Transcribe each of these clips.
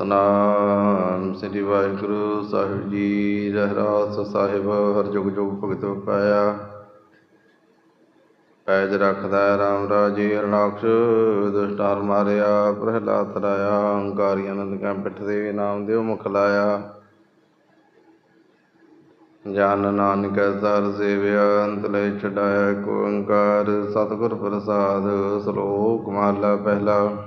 ਸਤਨਾਮ ਸ੍ਰੀ ਵਾਹਿਗੁਰੂ ਸਾਹਿਬ ਜੀ। ਰਹਿਰਾਸ ਸਾਹਿਬ, ਹਰ ਜੁਗ ਜੁਗ ਭਗਤ ਪਾਇਆ। ਪੈਜ ਰੱਖਦਾ ਰਾਮ ਰਾਜੇ, ਅਰਨਾਕਸ਼ ਦੁਸ਼ਟਾਰ ਮਾਰਿਆ, ਪ੍ਰਹਿਲਾਦ ਤਰਾਇਆ ਅੰਕਾਰੀ ਅਨੰਦ ਕਾ ਪਿੱਠ ਦੇ ਨਾਮ ਦਿਓ ਮੁਖ ਲਾਇਆ। ਜਨ ਨਾਨਕ ਸਰ ਸੇਵਿਆ ਅੰਤ ਲੈ ਛਡਾਇਆ ਏਕ ਓੰਕਾਰ ਸਤਿਗੁਰ ਪ੍ਰਸਾਦ, ਸ਼ਲੋਕ ਮਾਲਾ ਪਹਿਲਾ।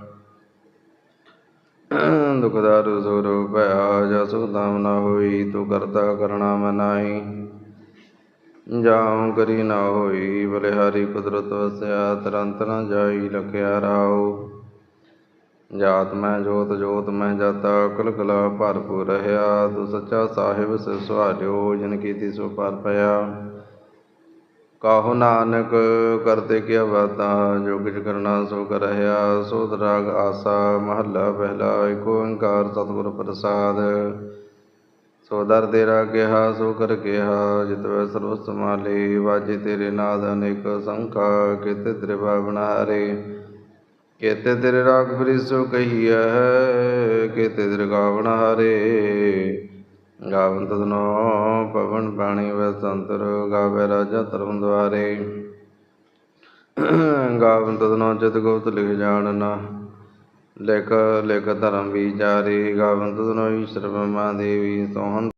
ਦੁਖਦਾਰ ਸੁਰ ਭਇਆ ਜਾ ਸੁਖ ਨਾ ਹੋਈ, ਤੂੰ ਕਰਤਾ ਕਰਣਾ ਮੈਂ ਨਾਹੀ ਜਾਉ ਕਰੀ ਨਾ ਹੋਈ, ਬਲਿਹਾਰੀ ਕੁਦਰਤ ਵਸਿਆ, ਤਰੰਤ ਨਾ ਜਾਈ, ਲਖਿਆ ਰਾਉ ਜਾਤ ਮੈਂ ਜੋਤ ਜੋਤ ਮੈਂ ਜਾਤਾ ਕੁਲ ਕਲਾ ਭਰਪੂਰ ਰਹਾ ਤੂੰ ਸੱਚਾ ਸਾਹਿਬ, ਸਿਰ ਸੁਹਾਲਿਓ ਜਿਨ ਕੀਤੀ ਸੋ ਪਰ ਪਿਆ। ਕਾਹੋ ਨਾਨਕ ਕਰਤੇ ਕਿਆ ਬਾਤਾਂ ਜੋ ਕਿਛ ਕਰਨਾ ਸੋ ਕਰਹਿਆ ਸੋਧ ਰਾਗ ਆਸਾ, ਮਹੱਲਾ ਪਹਿਲਾ ਏਕ ਓੰਕਾਰ ਸਤਿਗੁਰ ਪ੍ਰਸਾਦ। ਸੋ ਦਰ ਤੇਰਾ ਕਿਹਾ, ਸੋ ਕਰ ਕਿਹਾ ਜਿਤਵੈ ਸਰਬ ਸਮਾਲੇ ਵਾਜੇ ਤੇਰੇ ਨਾਦ ਅਨੇਕ ਸੰਖਾ ਕਿਤੇ ਤੇਰੇ ਬਾਵਨਾਰੇ ਕੇਤੇ ਤੇਰੇ ਰਾਗ ਬ੍ਰਿਸੋ ਕਹੀਐ, ਕੇਤੇ ਤੇਰੇ ਗਾਵਣ ਹਰੇ ਗਾਵਨ ਤਦਨੋ ਪਵਨ ਬਾਣੀ ਵਸੰਤਰ ਗਾਵੇ ਰਾਜਾ ਧਰਮ ਦੁਆਰੇ। ਗਾਵਨ ਤਦਨੋ ਜਤ ਗੋਤ ਲਿਖ ਜਾਣਨਾ ਲਿਖ ਲਿਖ ਧਰਮ ਵਿਚਾਰੇ। ਗਾਵਨ ਤਦਨੋ ਈਸ਼ਰ ਬ੍ਰਹਮਾ ਦੇਵੀ ਸੋਹੰ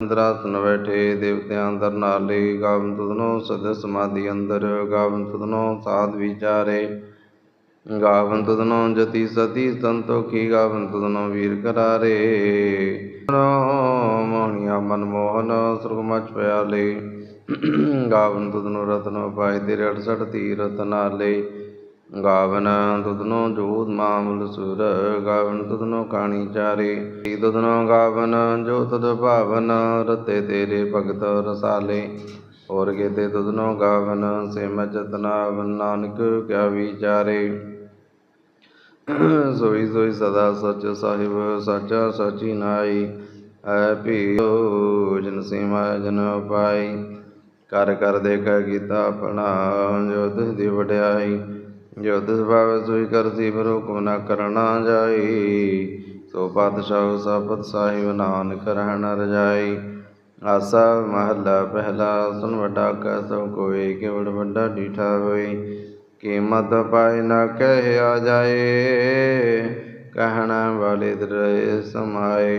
ਅੰਦਰਾਸਨ ਬੈਠੇ, ਦੇਵਤਿਆਂ ਅੰਦਰ ਨਾਲੇ। ਗਾਵਨ ਤਦਨੋ ਸਦ ਸਮਾਧੀ ਅੰਦਰ। ਗਾਵਨ ਤਦਨੋ ਸਾਧ ਵਿਚਾਰੇ। ਗਾਵਨ ਤਦਨੋ ਜਤੀ ਸਤੀ ਸੰਤੋਖੀ ਗਾਵਨ ਤਦਨੋ ਵੀਰ ਕਰਾਰੇ। ਮੋਹਣੀਆ ਮਨ ਮੋਹਨ, ਸੁਰਗ ਪਿਆਲੇ। ਗਾਵਨ ਤਦਨੋ ਰਤਨੋ ਪਾਏ ਤੇਰੇ 68 ਤੀਰਤ ਨਾਲੇ। ਗਾਵਨ ਤੁਧਨੋ ਜੋਤ ਮਾਮਲ ਸੁਰ, ਗਾਵਨ ਤੁਧਨੋ ਕਾਣੀ ਚਾਰੇ। ਤੁਧਨੋ ਗਾਵਨ ਜੋ ਤਦ ਭਾਵਨ, ਰਤੇ ਤੇਰੇ ਭਗਤ ਰਸਾਲੇ। ਹੋਰ ਕੇਤੇ ਤੁਧਨੋ ਗਾਵਨ ਸੇ ਮੈਂ ਨਾਨਕ ਕਿਆ ਵਿਚਾਰੇ। ਸੋਈ ਸੋਈ ਸਦਾ ਸਚ ਸਾਹਿਬ, ਸਾਚਾ ਸਾਚੀ ਨਾਈ। ਹੈ ਭੀਓ ਜਨ ਸੀਮਾ ਜਨ ਪਾਈ ਕਰ ਕਰ ਦੇਖਾ ਕੀਤਾ ਆਪਣਾ ਜੋ ਤਿਸ ਦੀ ਵਡਿਆਈ। ਜੋ ਤਿਸ ਭਾਵ ਸੋਈ ਕਰਸੀ ਪਰ ਹੁਕਮ ਨਾ ਕਰਨਾ ਜਾਈ। ਸੋ ਪਾਤਸ਼ਾਹ, ਸਪਤ ਸਾਹਿਬ, ਨਾਨਕ ਰਹਿਣ ਰਜਾਈ। ਆਸਾ ਮਹੱਲਾ ਪਹਿਲਾ, ਸੁਨ ਵੱਡਾ ਕੈ ਸਭ ਕੋਈ ਕੇਵੜ ਵੱਡਾ ਡੀਠਾ ਹੋਈ। ਕੀਮਤ ਪਾਏ ਨਾ ਕਹਿਆ ਜਾਏ, ਕਹਿਣਾ ਵਾਲੇ ਦਰੇ ਸਮਾਏ।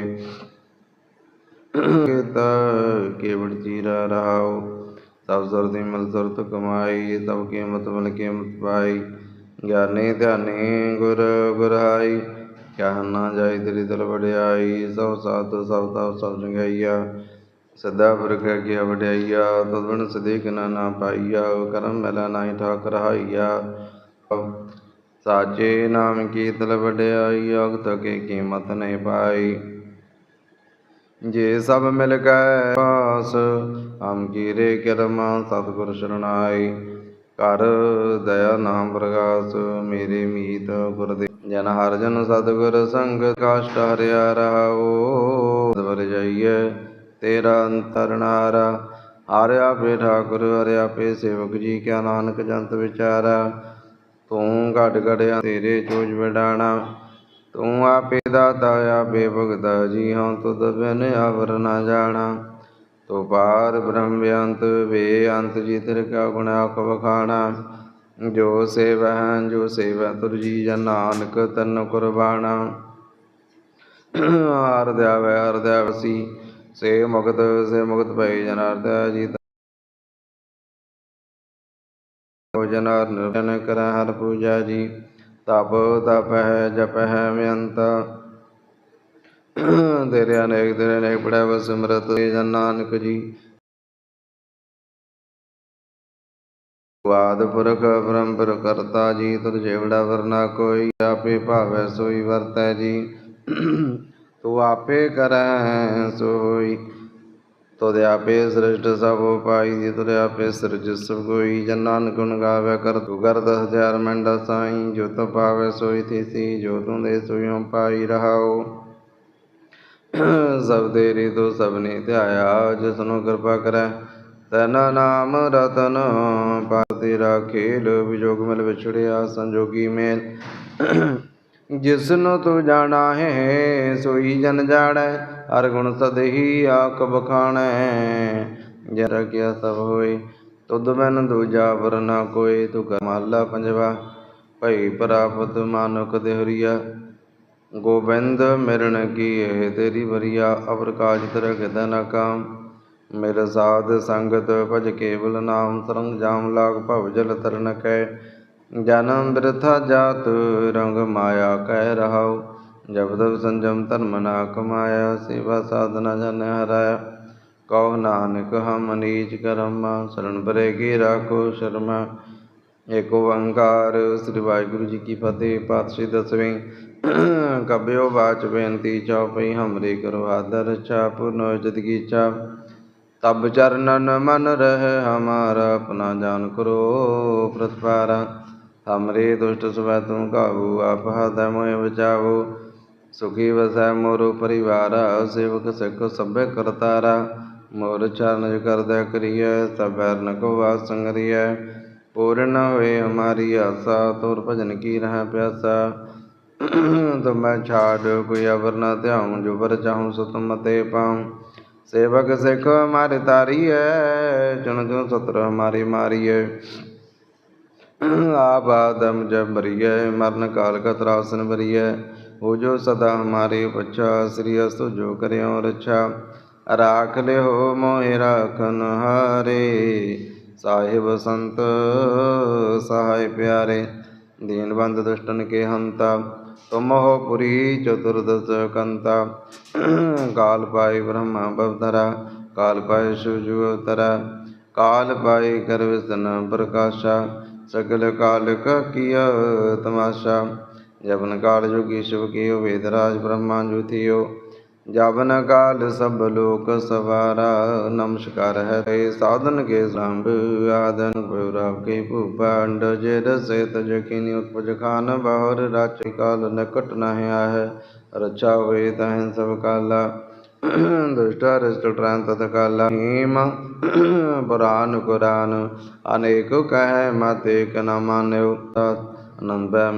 ਕੀਤਾ ਕੇਵੜ ਚੀਰਾ ਰਹਾਉ ਸਭ ਸੁਰਤੀ ਮਿਲ ਸੁਰਤ ਕਮਾਈ ਤਬ ਕੀਮਤ ਮਿਲ ਕੀਮਤ ਪਾਈ। ਗਿਆਨੀ ਧਿਆਨੀ ਗੁਰ ਗੁਰਾਈ, ਕਹਿ ਨਾ ਜਾਈ ਤੇਰੀ ਦਿਲ ਵਡਿਆਈ, ਸਭ ਸਾਧ ਸਭ ਤਪ ਸਭ ਚੰਗਾਈਆ ਸਦਾ ਪੁਰਖ ਕੀ ਵਡਿਆਈਆ ਤਦ ਬਿਨ ਨਾ ਨਾ ਪਾਈਆ, ਕਰਮ ਮਿਲਾ ਨਾਹੀ ਠਾਕ ਰਹਾਈਆ ਸਾਚੇ ਨਾਮ ਕੀ ਤਲ ਵਡਿਆਈ ਅਗਤ ਕੇ ਕੀਮਤ ਨਹੀਂ ਪਾਈ। ਜੇ ਸਭ ਮਿਲ ਗਏ ਪਾਸ, ਹਮ ਕੀਰੇ ਕਰਮ ਸਤਿਗੁਰ ਸ਼ਰਣਾਈ। ਕਰ ਦਇਆ ਨਾਮ ਪ੍ਰਗਾਸ, ਮੇਰੇ ਮੀਤ ਗੁਰਦੇ। ਜਨ ਹਰ ਜਨ ਸਤਿਗੁਰ ਸੰਗ ਕਾਸ਼ਟ ਹਰਿਆ ਰਹਾਓ ਦਵਰ ਜਾਈਏ ਤੇਰਾ ਅੰਤਰ ਨਾਰਾ ਹਰਿ ਆਪੇ ਠਾਕੁਰ, ਹਰਿ ਆਪੇ ਸੇਵਕ ਜੀ ਕਿਆ ਨਾਨਕ ਜੰਤ ਵਿਚਾਰਾ ਤੂੰ ਘਟ ਘੜਿਆ ਤੇਰੇ ਚੋਜ ਵਡਾਣਾ। ਤੂੰ ਆਪੇ ਦਾਤਾ ਆਪੇ ਭਗਤਾ ਜੀ ਹਾਂ ਤੁਧ ਬਿਨ ਅਵਰ ਨਾ ਜਾਣਾ। ਤੋ ਪਾਰ ਬ੍ਰਹਮ ਬੇਅੰਤ ਬੇਅੰਤ ਜੀ ਤੇਰੇ ਕਾ ਗੁਣ ਆਖ ਵਖਾਣਾ। ਜੋ ਸੇਵੈ ਜੋ ਸੇਵੈ ਤੁਰ ਜੀ ਜਨ ਨਾਨਕ ਤਨ ਕੁਰਬਾਨਾ ਹਰ ਦਿਆਵੈ, ਹਰ ਦਿਆਵਸੀ ਸੇ ਮੁਕਤ ਸੇ ਮੁਕਤ ਭਈ ਜਨਾਰਦੈ ਜੀ ਹੋ ਜਨਾਰ ਨਿਰਜਨ ਕਰ ਹਰ ਪੂਜਾ ਜੀ। ਤਪ ਤਪ ਹੈ, ਜਪ ਹੈ ਬੇਅੰਤ ਤੇਰੇ ਅਨੇਕ ਤੇਰੇ ਅਨੇਕ ਪੜੈ ਵਸ ਜਨ ਨਾਨਕ ਜੀ। ਵਾਦ ਪੁਰਖ ਪਰੰਪਰ ਕਰਤਾ ਜੀ। ਤੁਧ ਜੇਵੜਾ ਵਰਨਾ ਕੋਈ, ਆਪੇ ਭਾਵੈ ਸੋਈ ਵਰਤੈ ਜੀ। ਤੂੰ ਆਪੇ ਕਰੈ ਸੋਈ। ਤੁਧ ਆਪੇ ਸ੍ਰਿਸ਼ਟ ਸਭ ਉਪਾਈ ਜੀ ਤੁਧ ਆਪੇ ਸਿਰਜ ਸਭ ਕੋਈ ਜਨ ਨਾਨਕ ਗੁਣ ਗਾਵੇ ਕਰ ਤੂੰ ਕਰ ਦਸ ਹਜ਼ਾਰ ਮੰਡਾ ਸਾਈ। ਜੋ ਤ ਪਾਵੇ ਸੋਈ ਥੀਸੀ ਜੋ ਤੂੰ ਦੇ ਸੋਈਓ ਪਾਈ ਰਹਾਓ ਸਭ ਤੇਰੀ ਤੂੰ ਸਭਨੀ ਧਿਆਇਆ ਜਿਸ ਨੂੰ ਕਿਰਪਾ ਕਰੈ। ਤੈਨਾ ਨਾਮ ਰਤਨ ਪਾਤੀ ਰਾਖੇਲ ਵਿਜੋਗ ਮਿਲ ਵਿਛੜਿਆ ਸੰਜੋਗੀ ਮੇਲ। ਜਿਸ ਨੂੰ ਤੂੰ ਜਾਣਾ ਹੈ, ਸੋਈ ਜਨ ਜਾਣੈ, ਹਰ ਗੁਣ ਸਦਹੀ ਆਖ ਬਖਾਣੈ। ਜਰ ਕਿਆ ਸਭ ਹੋਏ, ਤੁਧ ਮੈਨ ਦੂਜਾ ਪਰ ਨਾ ਕੋਏ ਤੂੰ ਕਮਾਲਾ ਪੰਜਵਾ, ਭਈ ਪ੍ਰਾਪਤ ਮਾਨੁਕ ਦੇਹਰੀਆ। ਗੋਬਿੰਦ ਮਿਰਨ ਕੀ ਇਹ ਤੇਰੀ ਬਰੀਆ ਅਵਰ ਕਾਜ ਤਰ ਗਦ ਨ ਕਾਮ ਮੇਰਾ ਸਾਧ ਸੰਗਤ, ਭਜ ਕੇਵਲ ਨਾਮ, ਸਰੰਗ ਜਾਮ ਲਾਗ ਭਵ ਜਲ ਤਰਨ ਕੈ। ਜਨਮ ਬਿਰਥਾ ਜਾਤ, ਰੰਗ ਮਾਇਆ ਕਹਿ ਰਹਾਉ। ਜਬਦਬ ਸੰਜਮ ਧਰਮ ਨਾ ਕਮਾਇਆ ਸੇਵਾ ਸਾਧਨਾ ਜਨ ਹਰਾਇਆ। ਕਉ ਨਾਨਕ, ਹਮ ਨੀਚ ਕਰਮ ਸਰਣ ਪਰੇ ਕੀ ਰਾਖੋ ਸ਼ਰਮਾ। ਏਕ ਓੰਕਾਰ, ਸ੍ਰੀ ਵਾਹਿਗੁਰੂ ਜੀ ਕੀ ਫਤਿਹ, ਪਾਤਸ਼ਾਹੀ ਦਸਵੇਂ। ਕਬਿਓ ਬਾਚ ਬੇਨਤੀ ਚਉਪਈ ਹਮਰੇ ਕਰੋ ਆਦਰ ਰਛਾ ਪੁਰਨੋ ਜਦ ਚਾ ਤਬ ਚਰਨਨ ਮਨ ਰਹਿ, ਹਮਾਰਾ ਆਪਣਾ ਜਾਨ ਕਰੋ ਪ੍ਰਤਪਾਰਾ। ਹਮਰੇ ਦੁਸ਼ਟ ਸਵੈ ਤੁਮ ਕਾਬੂ ਆਪ ਹਦੈ ਮੋਹਿ ਬਚਾਵੋ ਸੁਖੀ ਵਸੈ ਮੋਰ ਪਰਿਵਾਰ ਸੇਵਕ ਸਿੱਖ ਸਭੇ ਕਰਤਾਰਾ ਮੋਰ ਚਰਨ ਕਰਦੈ ਕਰੀਐ ਸਭੈ ਨ ਕੋ ਵਾਸ ਸੰਗਰੀਐ ਪੂਰਨ ਹੋਏ ਹਮਾਰੀ ਆਸਾ ਤੋਰ ਭਜਨ ਕੀ ਰਹਿ ਪਿਆਸਾ ਤੁਮ ਮੈਂ ਛਾੜ ਕੋਈ ਅਵਰ ਨਾ ਧਿਆਉ ਜੋ ਵਰ ਚਾਹੂੰ ਸੋ ਤੁਮ ਤੇ ਪਾਉ ਸੇਵਕ ਸਿੱਖ ਹਮਾਰੇ ਤਾਰੀਐ ਚੁਣ ਚੁਣ ਸਤਰ ਹਮਾਰੀ ਮਾਰੀਐ ਆਪ ਆਦਮ ਜਬ ਬਰੀਐ ਮਰਨ ਕਾਲ ਕਾ ਤਰਾਸਨ ਬਰੀਐ ਹੋ ਜੋ ਸਦਾ ਹਮਾਰੇ ਬੱਚਾ ਸ੍ਰੀ ਅਸਤੁ ਜੋ ਕਰਿਓ ਰੱਛਾ। ਰਾਖ ਲਿਓ ਮੋਹਿ ਰਾਖਨ ਹਾਰੇ। ਸਾਹਿਬ ਸੰਤ, ਸਹਾਇ ਪਿਆਰੇ। ਦੀਨ ਦੁਸ਼ਟਨ ਕੇ ਹੰਤਾ। ਤੁਮ ਹੋ ਪੁਰੀ ਚਤੁਰਦਸ ਕੰਤਾ। ਕਾਲ ਪਾਈ ਬ੍ਰਹਮਾ ਬਵਤਰਾ, ਕਾਲ ਪਾਈ ਸੁਜੂ ਅਵਤਰਾ ਕਾਲ ਪਾਈ ਕਰ ਪ੍ਰਕਾਸ਼ਾ। ਸਗਲ ਕਾਲ ਕਾ ਕੀਆ ਤਮਾਸ਼ਾ ਜਬਨ ਕਾਲ ਜੋਗੀ ਸ਼ਿਵ ਕੀਓ, ਵੇਦ ਬ੍ਰਹਮਾ ਜੁਥਿਓ ਜਬਨ ਕਾਲ ਸਭ ਲੋਕ ਸਵਾਰਾ, ਨਮਸਕਾਰ ਹੈ ਤੇ ਸਾਧਨ ਕੇ ਸੰਭ ਆਦਨ ਗੌਰਵ ਕੇ ਭੂਪੰਡ, ਜੇ ਰਸੇ ਤਜ ਕਿਨਿ ਉਤਪਜ ਖਾਨ, ਬਾਹਰ ਰਚ ਕਾਲ ਨਕਟ ਨਹਿ ਆਹੈ ਰਚਾ ਹੋਏ ਤਹਿ ਸਭ ਕਾਲਾ। ਦੁਸ਼ਟ ਰਿਸ਼ਟ ਟ੍ਰਾਂਤ ਤਤ ਕਾਲਾ ਹੀਮ ਪੁਰਾਨ ਕੁਰਾਨ, ਅਨੇਕ ਕਹਿ ਮਤ ਏਕ ਨ ਮਾਨਿਓ। ਅਨੰਦ ਬੈ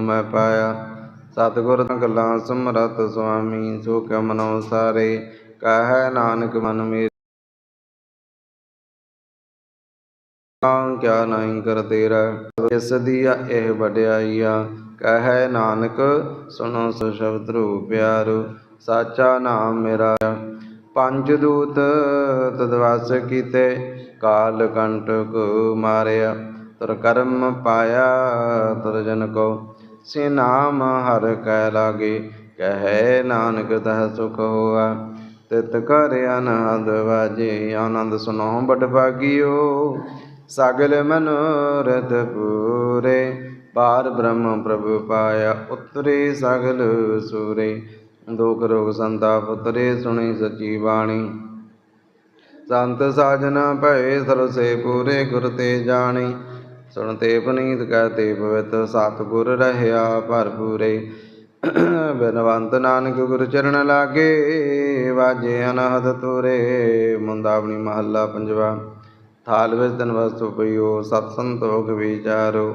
ਮੈਂ ਪਾਇਆ। ਸਤਿਗੁਰ ਗੱਲਾਂ ਸਮਰਤ ਸੁਆਮੀ, ਸੋ ਕਿਆ ਮਨੋ ਸਾਰੇ, ਕਹੈ ਨਾਨਕ ਮਨ ਮੇਰੇ। ਤਾਂ ਕਿਆ ਨਹੀਂ ਕਰ ਤੇਰਾ, ਇਸ ਦੀ ਇਹ ਵਡਿਆਈਆ, ਕਹੈ ਨਾਨਕ ਸੁਣੋ ਸੋ ਸ਼ਬਦ ਰੂ ਪਿਆਰੋ। ਸਾਚਾ ਨਾਮ ਮੇਰਾ ਪੰਜ ਦੂਤ ਤਦਵਾਸ ਕੀਤੇ, ਕਾਲ ਕੰਟਕ ਮਾਰਿਆ। ਤੁਰ ਕਰਮ ਪਾਇਆ ਤੁਰ ਜਨ ਕੋ, ਸੇ ਨਾਮ ਹਰ ਕਹਿ ਲਾਗੇ, ਕਹੈ ਨਾਨਕ ਤਹ ਸੁਖ ਹੋਆ। ਤਿਤ ਕਰ ਅਨੰਦ ਵਾਜੇ, ਆਨੰਦ ਸੁਨੋ ਬੜ ਭਾਗਿਓ। ਸਗਲ ਮਨੋਰਥ ਪੂਰੇ ਪਾਰ ਬ੍ਰਹਮ ਪ੍ਰਭ ਪਾਇਆ, ਉਤਰੇ ਸਗਲ ਸੂਰੇ। ਦੁਖ ਰੋਗ ਸੰਤਾਪ ਉਤਰੇ ਸੁਣੀ ਸਚੀ ਬਾਣੀ। ਸੰਤ ਸਾਜਨ ਭਏ ਸਰਸੇ ਪੂਰੇ ਗੁਰ ਤੇ ਜਾਣੀ। ਸੁਣ ਪਨੀਤ ਕਹਤੇ ਪਵਿੱਤ ਸਤਿਗੁਰ ਰਹਿਆ ਭਰਪੂਰੇ। ਬਿਨਵੰਤ ਨਾਨਕ ਗੁਰ ਚਰਨ ਲਾਗੇ, ਵਾਜੇ ਅਨਹਦ ਤੁਰੇ। ਮੁੰਦਾਵਣੀ ਮਹੱਲਾ ਪੰਜਵਾ। ਥਾਲ ਵਿੱਚ ਤਨ ਵਸਤੂ ਪਈਓ, ਸਤ ਸੰਤੋਖ ਵਿਚਾਰੋ।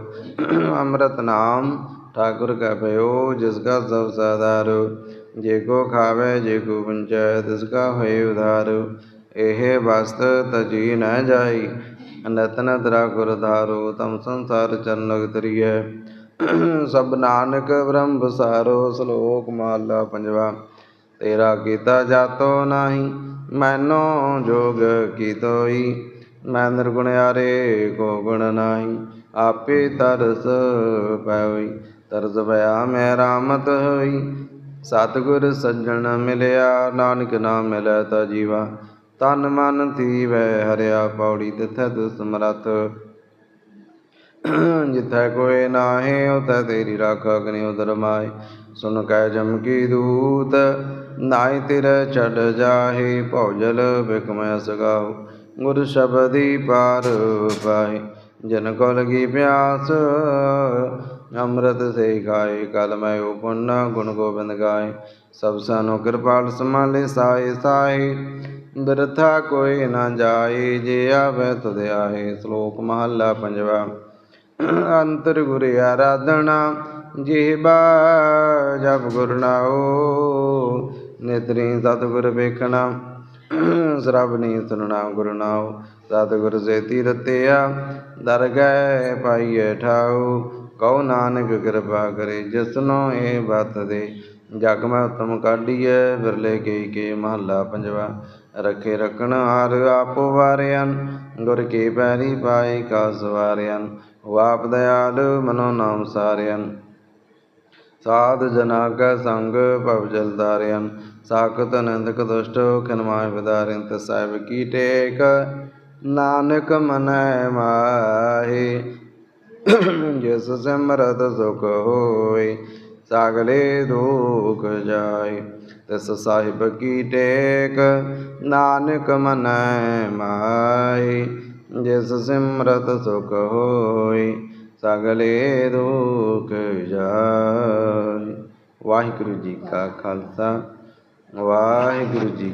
ਅੰਮ੍ਰਿਤ ਨਾਮ ਠਾਕੁਰ ਕਾ ਭਇਓ ਜਿਸ ਕਾ ਸਭ ਸਾਧਾਰੋ ਜੇ ਕੋ ਖਾਵੇ, ਜੇ ਕੋ ਵੰਚੈ, ਤਿਸ ਕਾ ਹੋਏ ਉਧਾਰ। ਇਹ ਵਸਤ ਤਜੀ ਨ ਜਾਈ। ਨਤਨ ਦਰਾ ਗੁਰ ਧਾਰੋ, ਤਮ ਸੰਸਾਰ ਚਰਨ ਲਗਤਰੀਐ ਸਭ ਨਾਨਕ ਬ੍ਰਹਮ ਬਸਾਰੋ ਸ਼ਲੋਕ ਮਹਲਾ ਪੰਜਵਾ। ਤੇਰਾ ਕੀਤਾ ਜਾਤੋ ਨਾਹੀ, ਮੈਨੋ ਜੋਗ ਕੀਤੋਈ ਮੈਂ ਨਿਰਗੁਣਿਆਰੇ ਕੋ ਗੁਣ ਨਾਹੀ। ਆਪੇ ਤਰਸ ਪੈਵਈ ਤਰਸ ਭਇਆ ਮੈਂ ਰਾਮਤ ਹੋਈ। ਸਤਿਗੁਰ ਸੱਜਣ ਮਿਲਿਆ, ਨਾਨਕ ਨਾਮ ਮਿਲੈ ਤਾ ਜੀਵਾ। ਤਨ ਮਨ ਧੀਵੈ ਹਰਿਆ ਪੌੜੀ ਤਿਥੈ ਦੁਸ ਸਮਰਥ ਜਿਥੈ ਕੋਏ ਨਾਹੀ ਉਤੈ ਤੇਰੀ ਰਾਖ ਅਗਨੀ ਉਦਰ ਮਾਏ ਸੁਨ ਕੈ ਜਮ ਕੀ ਦੂਤ, ਨਾਹੀ ਤਿਰੈ ਛੜ ਜਾਹੇ। ਭੌਜਲ ਬਿਕਮੈ ਸਗਾਉ ਗੁਰ ਸ਼ਬਦੀ ਪਾਰ ਪਾਏ ਜਨ ਕੋ ਲਗੀ ਪਿਆਸ, ਅੰਮ੍ਰਿਤ ਸੇ ਗਾਏ ਕਲ ਮੈਂ ਉਪਨ, ਗੁਣ ਗੋਬਿੰਦ ਗਾਏ। ਸਭ ਸਾਨੂੰ ਕਿਰਪਾਲ ਸਮਾਲੇ ਸਾਏ ਸਾਏ। ਬਿਰਥਾ ਕੋਈ ਨਾ ਜਾਏ, ਜੇ ਆਵੇ ਤੁਧ ਆਏ ਸ਼ਲੋਕ ਮਹੱਲਾ ਪੰਜਵਾ। ਅੰਤਰ ਗੁਰ ਆਰਾਧਨਾ ਜਿਹਬਾ ਜਪ ਗੁਰ ਨੇਤਰੀ ਸਤਿਗੁਰ ਵੇਖਣਾ। ਸਰਬਨੀ ਸੁਨਣਾ ਗੁਰ ਨਾਉ, ਸਤਿਗੁਰ ਸੇਤੀ ਰਤਿਆ ਦਰ ਗਏ ਠਾਉ, ਕਉ ਨਾਨਕ ਕਿਰਪਾ ਕਰੇ ਜਿਸਨੋ ਇਹ ਬਤ ਦੇ। ਜਗ ਮੈਂ ਉਤਮ ਕਾਢੀਐ ਬਿਰਲੇ ਕੇ ਕੇ ਮਹੱਲਾ ਪੰਜਵਾ, ਰਖੇ ਰਖਣ ਹਾਰ ਆਪੋ ਵਾਰਿਆਨ, ਗੁਰ ਕੀ ਪੈਰੀ ਪਾਏ ਕਾ ਸਵਾਰਿਆਨ ਵਾਪ ਦਇਆਲ ਮਨੋ ਨਾਮ ਸਾਰਿਆਨ। ਸਾਧ ਜਨਾ ਕੈ ਸੰਗ ਭਵ ਜਲਦਾਰਿਆਨ ਸਾਖਤ ਅਨੰਦਕ ਦੁਸ਼ਟ ਖਨਮਾਇ ਵਿਦਾਰਿਨ ਸਾਹਿਬ ਕੀ ਟੇਕ, ਨਾਨਕ ਮਨੈ ਮਾਹੀ। ਜਿਸ ਸਿਮਰਤ ਸੁਖ ਹੋਏ, ਸਾਗਲੇ ਦੁਖ ਜਾਏ। ਤਿਸ ਸਾਹਿਬ ਕੀ ਟੇਕ, ਨਾਨਕ ਮਨੈ ਮਾਹੀ। ਜਿਸ ਸਿਮਰਤ ਸੁਖ ਹੋਏ, ਸਗਲੇ ਦੁਖ ਜਾਏ। ਵਾਹਿਗੁਰੂ ਜੀ ਕਾ ਖਾਲਸਾ। ਵਾਹਿਗੁਰੂ ਜੀ